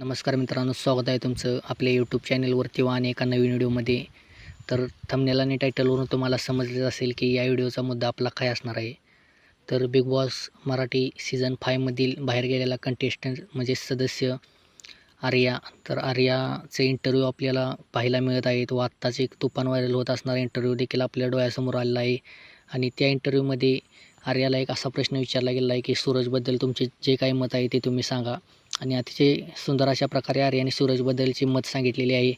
नमस्कार मित्रांनो स्वागत आहे तुमचं आपल्या यूट्यूब चॅनलवरती व आणि एका नवीन व्हिडिओमध्ये. तर थंबनेल आणि टायटलवरून तुम्हाला समजलं असेल की या व्हिडिओचा मुद्दा आपला काय असणार आहे. तर बिग बॉस मराठी सीझन फायमधील बाहेर गेलेला कंटेस्टंट म्हणजे सदस्य आर्या. तर आर्याचे इंटरव्ह्यू आपल्याला पाहायला मिळत आहेत व आत्ताच एक तुफान व्हायरल होत असणारा इंटरव्ह्यू देखील आपल्या डोळ्यासमोर आलेला आहे. आणि त्या इंटरव्ह्यूमध्ये आर्याला एक असा प्रश्न विचारला गेला आहे की सूरजबद्दल तुमचे जे काही मत आहे ते तुम्ही सांगा. आणि अतिशय सुंदर अशा प्रकारे आर्याने सूरजबद्दलचे मत सांगितलेले आहे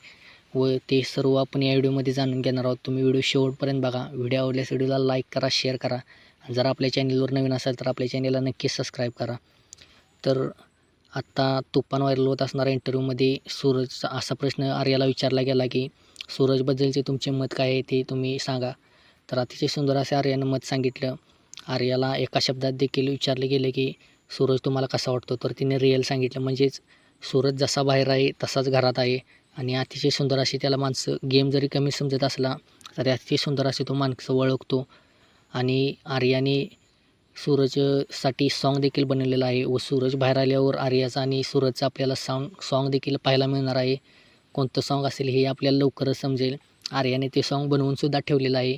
व ते सर्व आपण या व्हिडिओमध्ये जाणून घेणार आहोत. तुम्ही व्हिडिओ शेवटपर्यंत बघा. व्हिडिओ आवडल्यास व्हिडिओला लाईक करा शेअर करा. जर आपल्या चॅनलवर नवीन असाल तर आपल्या चॅनलला नक्कीच सबस्क्राईब करा. तर आत्ता तुफान व्हायरल होत असणाऱ्या इंटरव्ह्यूमध्ये सूरजचा असा प्रश्न आर्याला विचारला गेला की सूरजबद्दलचे तुमचे मत काय आहे ते तुम्ही सांगा. तर अतिशय सुंदर असे आर्यानं मत सांगितलं. आर्याला एका शब्दात देखील विचारले गेले की सूरज तुम्हाला कसा वाटतो? तर तिने रिअल सांगितलं म्हणजेच सूरज जसा बाहेर आहे तसाच घरात आहे. आणि अतिशय सुंदर अशी त्याला माणसं गेम जरी कमी समजत असला तरी अतिशय सुंदर अशी तो माणसं ओळखतो. आणि आर्याने सूरजसाठी सॉन्ग देखील बनवलेलं आहे व सूरज बाहेर आल्यावर आर्याचा आणि सूरजचा आपल्याला सॉन्ग सॉन्ग देखील पाहायला मिळणार आहे. कोणतं सॉन्ग असेल हे आपल्याला लवकरच समजेल. आर्याने ते सॉन्ग बनवूनसुद्धा ठेवलेलं आहे.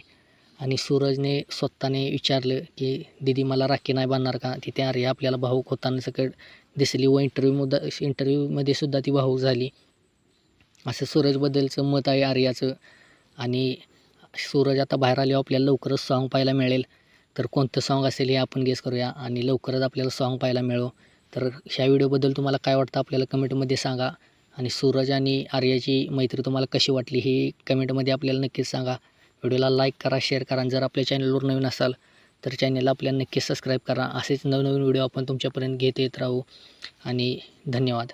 आणि सूरजने स्वतःने विचारलं की दीदी मला राखी नाही बांधणार का? तिथे आर्या आपल्याला भाऊक होताना सगळं दिसली व इंटरव्ह्यूमुद्दा इंटरव्ह्यूमध्ये सुद्धा ती भाऊक झाली. असं सूरजबद्दलचं मत आहे आर्याचं. आणि सूरज आता बाहेर आल्यावर आपल्याला लवकरच सॉन्ग पाहायला मिळेल. तर कोणतं सॉन्ग असेल हे आपण गेस करूया आणि लवकरच आपल्याला सॉन्ग पाहायला मिळो. तर ह्या व्हिडिओबद्दल तुम्हाला काय वाटतं आपल्याला कमेंटमध्ये सांगा. आणि सूरज आणि आर्याची मैत्री तुम्हाला कशी वाटली ही कमेंटमध्ये आपल्याला नक्कीच सांगा. व्हिडिओला लाईक करा शेअर करा. आणि जर आपल्या चॅनलवर नवीन असाल तर चॅनलला आपल्याला नक्की सबस्क्राईब करा. असेच नवनवीन व्हिडिओ आपण तुमच्यापर्यंत घेत येत राहू. आणि धन्यवाद.